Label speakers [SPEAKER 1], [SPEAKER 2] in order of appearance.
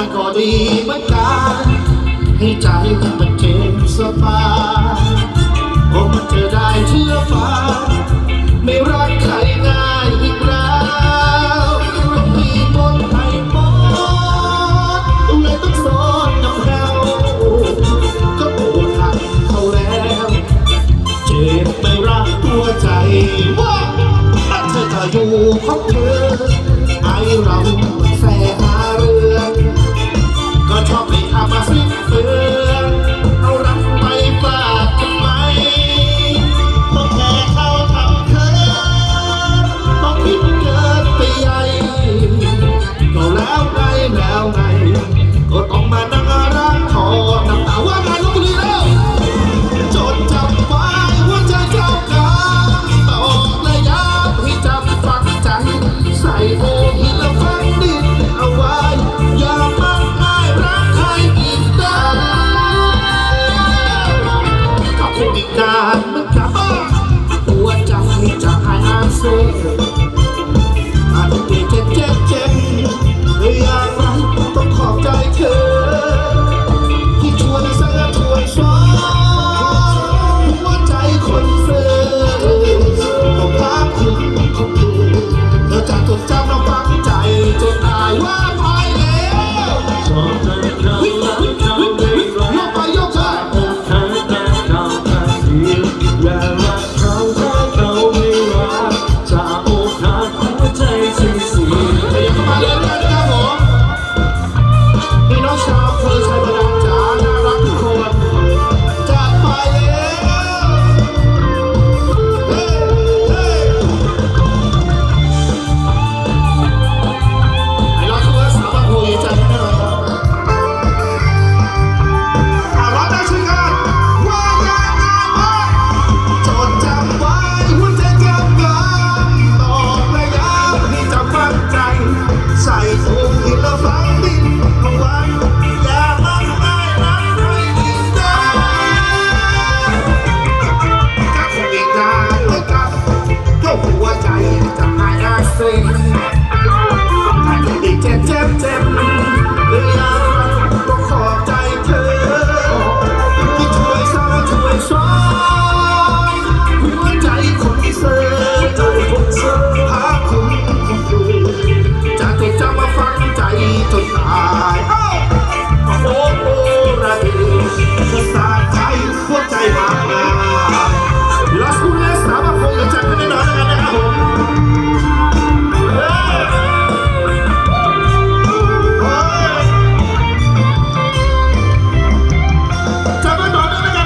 [SPEAKER 1] ันก็ดีเหมือนกันให้ใจมันเจ็บสบาย God.